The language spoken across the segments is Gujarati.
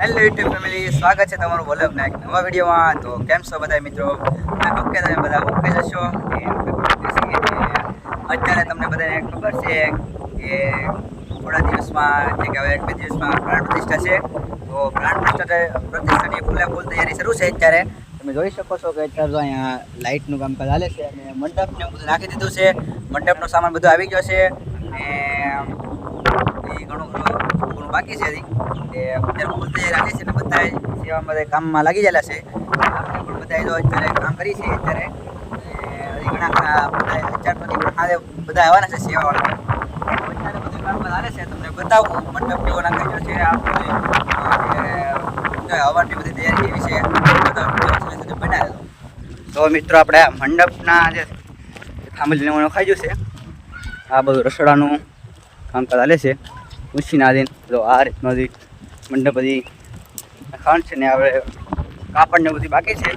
હેલો યુટ્યુબ ફેમિલી સ્વાગત છે તમારું વલ્લભના એક નવા વિડીયોમાં. તો કેમ છો બધા મિત્રો? ઓકે તમે બધા ઓકે જશો અત્યારે તમને બધાને ખબર છે કે થોડા દિવસમાં જે કે હવે એક બે દિવસમાં પ્રાણ પ્રતિષ્ઠા છે. તો પ્રાણ પ્રતિષ્ઠા પ્રતિષ્ઠાની ફૂલે ફૂલ તૈયારી શરૂ છે અત્યારે. તમે જોઈ શકો છો કે અત્યારે તો અહીંયા લાઇટનું કામકાજ ચાલે છે અને મંડપને એવું બધું નાખી દીધું છે. મંડપનો સામાન બધો આવી ગયો છે. અને એ ઘણું ઘણું બાકી છે હજી. કે અત્યારે ફૂલ તૈયારી રાખી છે ને બધા સેવામાં બધા કામમાં લાગી ગયેલા છે. આપણે પણ બધા કામ કરી છે અત્યારે. હજી ઘણા બધા બધા આવવાના છે સેવાવાળા. અત્યારે બધું કામકાજ હાલે છે. તમને બતાવું, મંડપ કેવો નાખેલો છે, આ હવાની બધી તૈયારી એવી છે? બધા તો મિત્રો આપણે મંડપના જે થાંભલીને નખાઈ ગયું છે. આ બધું રસોડાનું કામકાજ ચાલે છે. ઉછીના દિન તો આ રીતનો જે મંડપ બધી ખાંડ છે ને આપણે કાપડ ને બધી બાકી છે.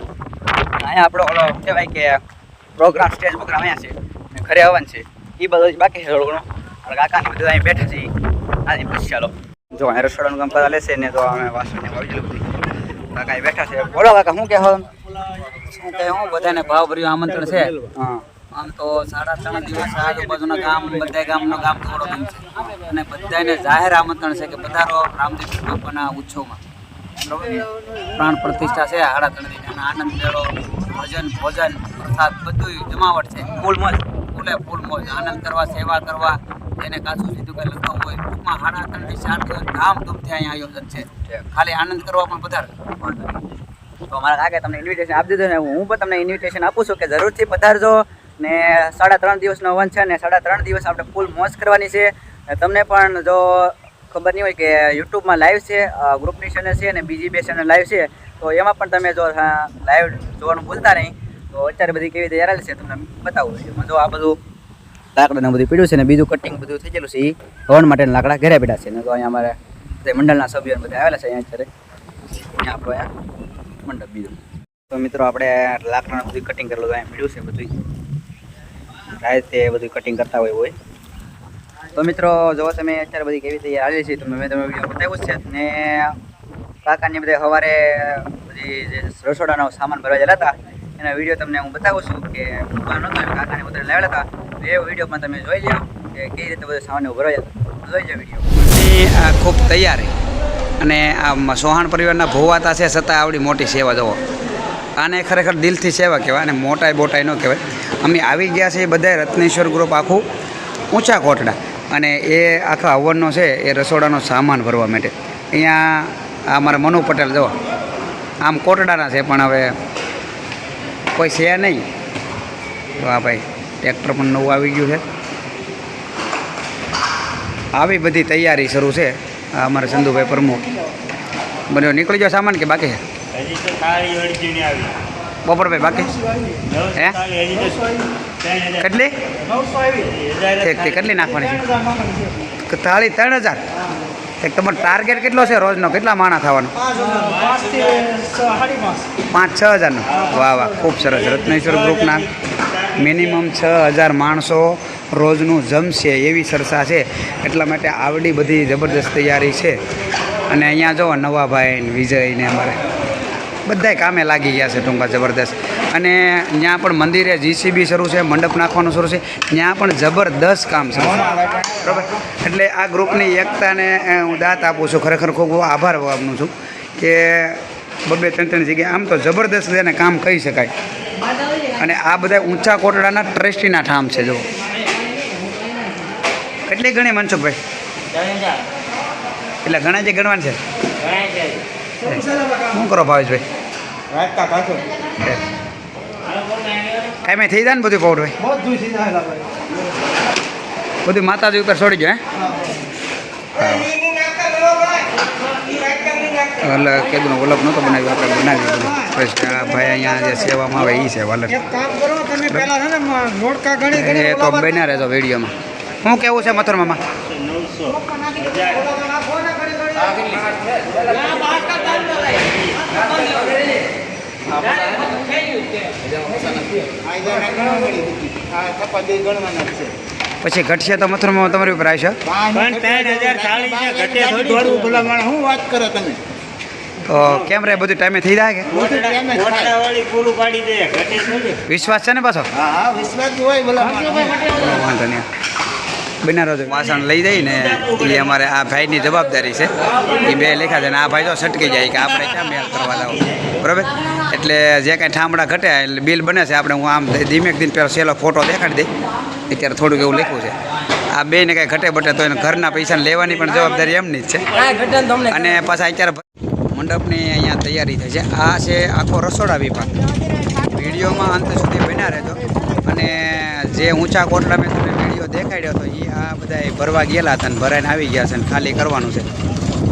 અહીંયા આપણો ઓલો કહેવાય કે પ્રોગ્રામ સ્ટેજ પ્રોગ્રામ અહીંયા છે. ને ઘરે આવવાનું છે. એ બધો બાકી છે થોડું ઘણું કાકાને બધું અહીં બેઠા છે આની પછી ચાલો. જો અહીં રસોડાનું કામ ચાલે છે ને તો અમે વાસણ આવી ગયેલું બધું. કાકા બેઠા છે. બોલો કાકા શું કહેવા શું કહે હું બધાને ભાવ ભર્યું આમંત્રણ છે. હા. આમ તો સાડા ત્રણ દિવસ આજુબાજુના ગામ બધા ગામનો ગામ થોડો ગામ છે. અને બધાને જાહેર આમંત્રણ છે કે પધારો રામદેવ બાપાના ઉત્સવમાં. પ્રાણ પ્રતિષ્ઠા છે સાડા ત્રણ દિન. અને આનંદ મેળો, ભજન, ભોજન, પ્રસાદ બધું જમાવટ છે. ફૂલ મોજ. ફૂલે ફૂલ મોજ. આનંદ કરવા, સેવા કરવા એને કાચું સીધું કઈ લખવું હોય, ટૂંકમાં સાડા ત્રણથી ચાર દિવસ ધામધૂમથી અહીંયા આયોજન છે. ખાલી આનંદ કરવા પણ પધાર. તો અમારા કાકે તમને ઇન્વિટેશન આપી દીધું ને, હું પણ તમને ઇન્વિટેશન આપું છું કે જરૂરથી પધારજો. ને સાડા ત્રણ દિવસનો વન છે ને સાડા ત્રણ દિવસ આપણે ફૂલ મોજ કરવાની છે. તમને પણ જો ખબર નહીં હોય કે યુટ્યુબમાં લાઈવ છે ગ્રુપની ચેનલ છે અને બીજી બે ચેનલ લાઈવ છે, તો એમાં પણ તમે જો લાઈવ જોવાનું ભૂલતા નહીં. તો અત્યારે બધી કેવી રીતે તૈયાર છે તમને બતાવું એમાં જો આ બધું લાકડાને બધું પીડ્યું છે ને બીજું કટિંગ બધું થઈ ગયેલું છે એ હવન માટેના લાકડા ઘેરા બેઠા છે. ને તો અહીંયા અમારે બધા મંડળના સભ્યો બધા આવેલા છે અહીંયા અત્યારે. આપણો અહીંયા મંડપ બીજું. તો મિત્રો, આપણે લાકડાનું બધું કટિંગ કરેલું અહીંયા પીડ્યું છે બધું રાતે બધું કટિંગ કરતા હોય હોય. તો મિત્રો જો તમે અત્યારે બધી કેવી રીતે આવી છે. તમે મેં તમે વીડિયો બતાવ્યું છે. ને કાકાની બધા સવારે બધી જે રસોડાનો સામાન ભરવા ગયેલા હતા, એના વીડિયો તમને હું બતાવું છું કે કાકાને બધા લાવેલા હતા. એ વિડીયોમાં તમે જોઈ લો કે કેવી રીતે બધું સામાન ભરવા જતા જોઈ લો વીડિયો આ ખૂબ તૈયારી અને આ સોહાણ પરિવારના ભોવાતા છે છતાં આવડી મોટી સેવા જવો આને ખરેખર દિલથી સેવા કહેવાય અને મોટાઈ બોટાઈ ન કહેવાય. અમે આવી ગયા છીએ બધા રત્નેશ્વર ગ્રુપ આખું ઊંચા કોટડા. અને એ આખા હવનનો છે, એ રસોડાનો સામાન ભરવા માટે. અહીંયા આ અમારા મનુ પટેલ જો આમ કોટડાના છે, પણ હવે કોઈ છે નહીં. તો આ ભાઈ, ટ્રેક્ટર પણ નવું આવી ગયું છે. આવી બધી તૈયારી શરૂ છે અમારા ચંદુભાઈ પ્રમુખ. બન્યો, નીકળી ગયો સામાન કે બાકી છે? બપોરભાઈ, બાકી? હે? કેટલી? ઠીક ઠીક કેટલી નાખવાની છે? થાળી ત્રણ હજાર. એક તમારો ટાર્ગેટ કેટલો છે રોજનો? કેટલા માણા થવાનો? પાંચ છ હજારનો. વાહ વાહ, ખૂબ સરસ. રત્નેશ્વર ગ્રુપના મિનિમમ છ હજાર માણસો રોજનું જમશે એવી સરસા છે. એટલા માટે આવડી બધી જબરદસ્ત તૈયારી છે. અને અહીંયા જો નવાભાઈ વિજયને અમારે બધાય કામે લાગી ગયા છે ટૂંકા જબરદસ્ત. અને ત્યાં પણ મંદિરે જીસીબી શરૂ છે મંડપ નાખવાનું શરૂ છે ત્યાં પણ જબરદસ્ત કામ છે. બરાબર? એટલે આ ગ્રુપની એકતાને હું દાંત આપું છું. ખરેખર ખૂબ આભાર આપનું છું કે બબે ત્રણ ત્રણ જગ્યાએ આમ તો જબરદસ્ત એને કામ કહી શકાય. અને આ બધા ઊંચા કોટડાના ટ્રસ્ટીના ઠામ છે જો કેટલી ગણી મનસુખભાઈ? એટલે ઘણા જે ગણવાનું છે? શું કરો ભાવેશભાઈ? રાખતા કાઢો કાંઈ થઈ જાય ને બધું પૌડભાઈ બધું સીધા ભાઈ બધું માતાજી ઉપર છોડી ગયો હે? એટલે કીધું વલ્લભ નહોતો બનાવ્યું આપણે બનાવી બધું પછી આ ભાઈ અહીંયા જે સેવામાં આવે એ છે વલ્લભ એક કામ કરો તમે પહેલા છે ને મ- નોટકા ગણી ગણી એ તો બન્યા રહેજો વિડીયોમાં. શું કેવું છે મથુર મામા? નવસો. હજાર પછી ઘટશે તો મથુર મામા તમારી ઉપર આવશે શું વાત કરો તમે? તો કેમ રે બધું ટાઈમે થઈ જાય કે? કોટડાવાળી પૂરું પાડી દે ઘટે થોડી વિશ્વાસ છે ને પાછો? હા હા વિશ્વાસ હોય વાંધો નહીં. બનારો વાસણ લઈ જઈ ને એ અમારે આ ભાઈની જવાબદારી છે. એ બે લેખા છે ને આ ભાઈ તો સટકી જાય કે આપણે ક્યાં મેળ કરવા જાવ બરાબર? એટલે જે કાંઈ ઠામડા ઘટે એટલે બિલ બને છે આપણે હું આમ ધીમેક દિન પહેલાં સહેલો ફોટો દેખાડી દઈ. અત્યારે થોડુંક એવું લખ્યું છે. આ બે ને કાંઈ ઘટે બટે તો એને ઘરના પૈસા લેવાની પણ જવાબદારી એમની જ છે. અને પાછા અત્યારે મંડપની અહીંયા તૈયારી થઈ છે. આ છે આખો રસોડા વિભાગ. વિડીયોમાં અંત સુધી બન્યા રહેજો. અને જે ઊંચા કોટલા મેં તમને વીડિયો દેખાડ્યો હતો એ આ બધા ભરવા ગયેલા હતા ભરાઈને આવી ગયા છે ને ખાલી કરવાનું છે.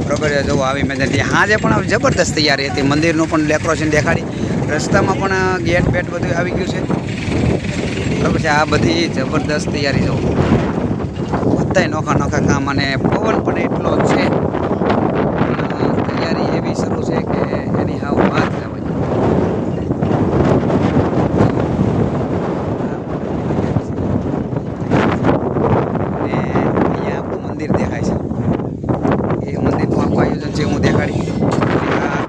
બરોબર છે? જુઓ આવી મેં હાજે પણ જબરદસ્ત તૈયારી હતી. મંદિરનું પણ ડેકોરેશન દેખાડી. રસ્તામાં પણ ગેટ બેટ બધું આવી ગયું છે. બરોબર છે? આ બધી જબરદસ્ત તૈયારી જો બધાય નોખા નોખા કામ અને પવન પણ એટલો જ છે પણ તૈયારી એવી શરૂ છે કે એની હાવ વાત જવાય અને અહીંયા આપણું મંદિર દેખાય છે એ મંદિરનું આખું આયોજન છે હું દેખાડી આ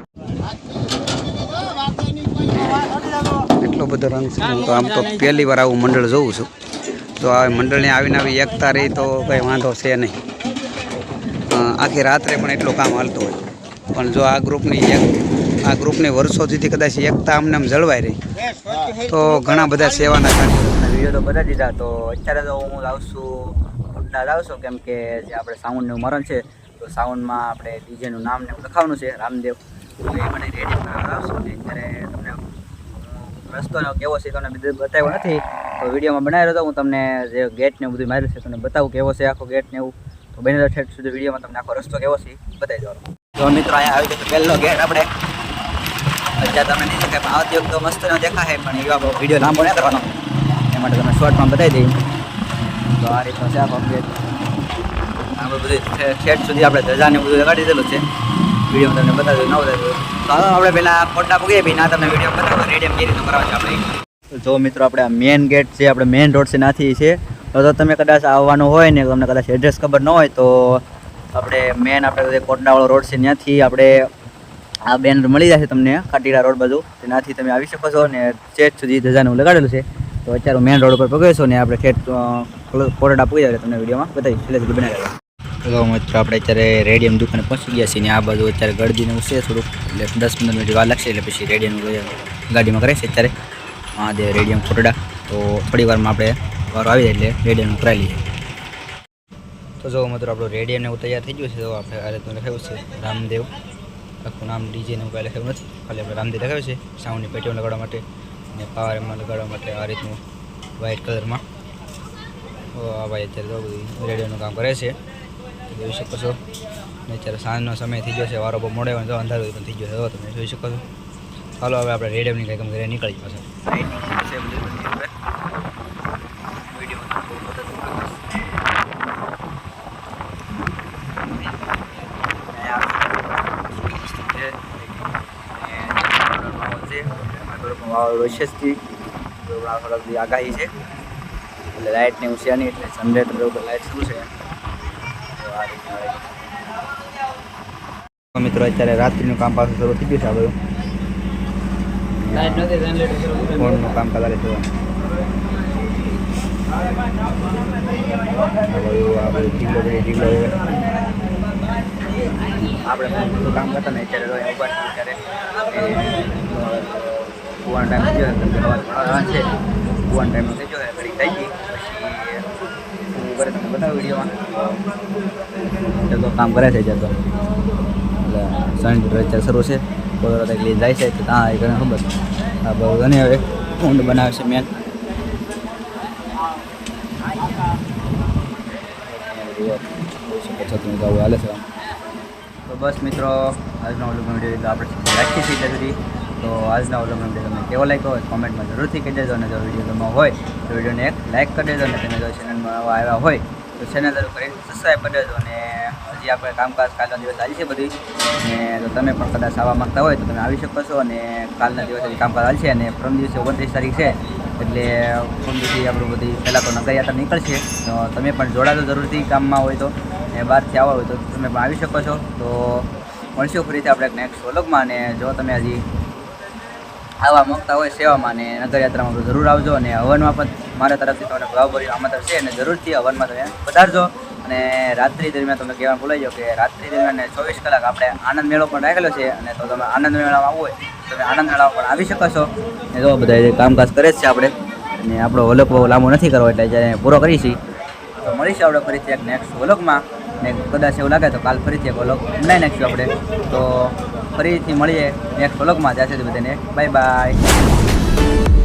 એટલો બધો રંગ તો આમ તો પહેલી વાર આવું મંડળ જોઉં છું. તો આ મંડળની આવીને આવી એકતા રહી તો કંઈ વાંધો છે નહીં. આખી રાત્રે પણ એટલું કામ હાલતું હોય. પણ જો આ ગ્રુપની એક આ ગ્રુપની વર્ષો સુધી કદાચ એકતા અમને આમ જળવાઈ રહી. તો ઘણા બધા સેવાના વીડિયો તો બધા દીધા. તો અત્યારે તો હું લાવું છું, અમદાવાદ આવશું કેમ કે જે આપણે સાઉન્ડનું મરણ છે, તો સાઉન્ડમાં આપણે ડીજેનું નામ ને લખાવવાનું છે, રામદેવ. તો એ મને રેડી આવશું ને? હું રસ્તો કેવો છે તમને બતાવ્યો નથી. તો વિડીયોમાં બનાવ્યો હતો. હું તમને જે ગેટ ને બધું માર્યું છે તમને બતાવું કેવો છે આખો ગેટ ને એવું. તો બને ઠેઠ સુધી વિડીયોમાં તમને આખો રસ્તો કેવો છે બતાવી દેવાનો તો મિત્રો, અહીંયા આવી જશે પહેલો ગેટ આપણે. અત્યારે તમને નહીં શકાય પણ આવતી વખતે મસ્ત ન દેખાય પણ એવા વીડિયો લાંબો નહીં કરવાનો. એ માટે તમે શોર્ટમાં બતાવી દઈએ તો આ રીતનો છે આખો ગેટ આપણે બધું ઠેઠ સુધી આપણે ધજાને બધું લગાડી દીધેલું છે. વિડીયોમાં તમને બતાવી ન બતાવી તો આપણે પહેલાં ફોટા મૂકીએ ભાઈ ના તમને વીડિયો બતાવો રેડિયમ કેવી રીતનું કરવા છે આપણે. જો મિત્રો, આપણે આ મેન ગેટ છે, આપણે મેન રોડ છે નાથી છે. તો તમે કદાચ આવવાનું હોય ને, તમને કદાચ એડ્રેસ ખબર ન હોય, તો આપણે મેન આપણે જે કોટડાવાળો રોડ છે, ત્યાંથી આપણે આ બેનર મળી જશે તમને ખાટીડા રોડ બાજુ. તેનાથી તમે આવી શકો છો ને ચેટ સુધી ધજાનું લગાડેલું છે. તો અત્યારે મેન રોડ ઉપર પગડશો ને, આપણે ઠેઠ કોરડા પૂરી જાય તમને વિડીયોમાં બતાવી છેલ્લે સુધી બનાવી તો મિત્રો આપણે અત્યારે રેડિયમ દુકાને પહોંચી ગયા છીએ ને આ બાજુ અત્યારે ગળદીને છે થોડુંક. એટલે દસ પંદર મિનિટ વાર લાગશે એટલે પછી રેડિયમ ગાડીમાં કરે છે અત્યારે. જે રેડિયમ ખોટડા તો થોડી વારમાં આપણે વારો આવી એટલે રેડિયમનું કરાવી લઈએ. તો જો મિત્રો આપણું રેડિયમ એવું તૈયાર થઈ ગયું છે, તો આપણે આ રીતનું લખાયું છે, રામદેવ. આખું નામ ડીજેનું કાંઈ લખાયું નથી. ખાલી આપણે રામદેવ લખાયું છે સાઉન્ડની પેટીઓ લગાડવા માટે અને પાવર એમાં લગાડવા માટે આ રીતનું વ્હાઇટ કલરમાં આ ભાઈ અત્યારે તો બધું રેડિયોનું કામ કરે છે. જોઈ શકો છો. ને અત્યારે સાંજનો સમય થઈ ગયો છે, વારો બહુ મોડે તો અંધારું પણ થઈ ગયો છે. તમે જોઈ શકો છો. ચાલો હવે આપણે રેડિયમની કંઈક ઘરે નીકળી જશે આગાહી છે. એટલે લાઇટ ને એવું નહીં એટલે જનરેટર ઉપર લાઇટ શું છે. મિત્રો અત્યારે રાત્રિનું કામ પાછું શરૂ થઈ ગયું છે બધું ફોનનું કામ કરે છે આપણે કામ કરતા ને અત્યારે ઊભા છીએ ટાઈમ છે કુવાનો ટાઈમ થઈ ગયો ઘડી થઈ ગઈ હું ઘરે તમને બતાવું વિડીયોમાં તો કામ કરે છે જે તો. એટલે સન અત્યારે શરૂ છે. કોઈ વખત જાય છે, તો ત્યાં એ કરીને ખબર. આ બહુ અને હવે. ઊંડ બનાવે છે મેન હાલે છે તો બસ મિત્રો, આજનો ઓલું વીડિયો આપણે રાખીએ છીએ ત્યાં સુધી. તો આજના ઓલો વીડિયો તમને કેવો લાગ્યો હોય કોમેન્ટમાં જરૂરથી કહી દેજો અને જો વીડિયો ગમો હોય વિડીયોને એક લાઇક કરી દેજો અને તમે જો ચેનલમાં નવા આવ્યા હોય તો ચેનલ જરૂર કરીને સબસ્ક્રાઈબ કરી દેજો અને હજી આપણે કામકાજ કાલના દિવસ ચાલી છે બધી. અને જો તમે પણ કદાચ આવવા માંગતા હોય તો તમે આવી શકો છો અને કાલના દિવસે હજી કામકાજ ચાલશે અને પ્રથમ દિવસે ઓગણત્રીસ તારીખ છે, એટલે પ્રથમ દિવસે આપણું બધી પહેલાં તો નગરયાત્રા નીકળશે. તો તમે પણ જોડાજો જરૂરથી કામમાં હોય તો અને બહારથી આવવા હોય તો તમે પણ આવી શકો છો. તો મળશું ફરીથી આપણે નેક્સ્ટ વ્લોગમાં અને જો તમે હજી આવવા માંગતા હોય સેવામાં અને નગરયાત્રામાં જરૂર આવજો અને હવનમાં પણ મારા તરફથી તમને ભાવભરી આમંત્રણ છે અને જરૂરથી હવનમાં તમે પધારજો. અને રાત્રિ દરમિયાન તમે કહેવાનું ભૂલાઈ જાઓ કે રાત્રિ દરમિયાન ચોવીસ કલાક આપણે આનંદ મેળો પણ રાખેલો છે અને તો તમે આનંદ મેળામાં આવવું હોય તમે આનંદ મેળામાં પણ આવી શકો છો. એ તો બધા કામકાજ કરે જ છે આપણે. અને આપણો વલોક બહુ લાંબો નથી કરવો એટલે જ્યારે પૂરો કરીશી તો મળીશું આપણે ફરીથી એક નેક્સ્ટ વ્લોગમાં ને કદાચ એવું લાગે તો કાલ ફરીથી એક વ્લોગ બનાવી નાખીશું આપણે. તો ફરીથી મળીએ નેક્સ્ટ વ્લોગમાં જ્યાં સુધી બધાને બાય બાય